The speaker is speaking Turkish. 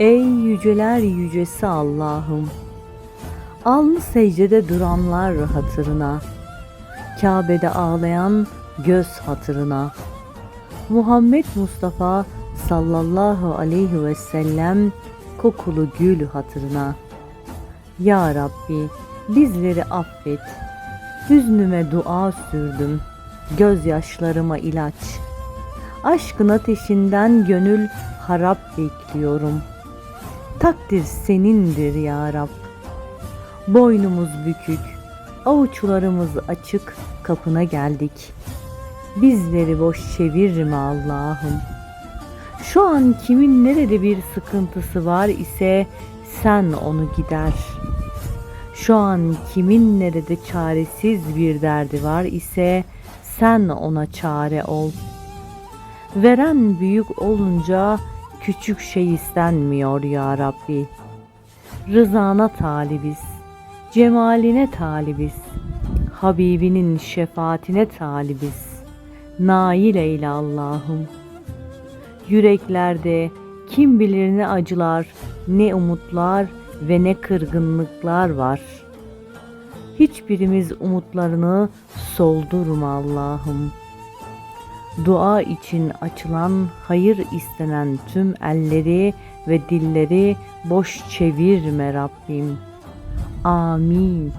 Ey yüceler yücesi Allah'ım. Alnı secdede duranlar hatırına. Kabe'de ağlayan göz hatırına. Muhammed Mustafa sallallahu aleyhi ve sellem kokulu gül hatırına. Ya Rabbi bizleri affet. Hüznüme dua sürdüm. Gözyaşlarıma ilaç. Aşkın ateşinden gönül harap bekliyorum. Takdir senindir ya Rab. Boynumuz bükük, avuçlarımız açık kapına geldik. Bizleri boş çevirme Allah'ım. Şu an kimin nerede bir sıkıntısı var ise sen onu gider. Şu an kimin nerede çaresiz bir derdi var ise sen ona çare ol. Veren büyük olunca küçük şey istenmiyor ya Rabbi. Rızana talibiz, cemaline talibiz, Habibinin şefaatine talibiz. Nail eyle Allah'ım. Yüreklerde kim bilir ne acılar, ne umutlar ve ne kırgınlıklar var. Hiçbirimiz umutlarını soldurma Allah'ım. Dua için açılan, hayır istenen tüm elleri ve dilleri boş çevirme Rabbim. Amin.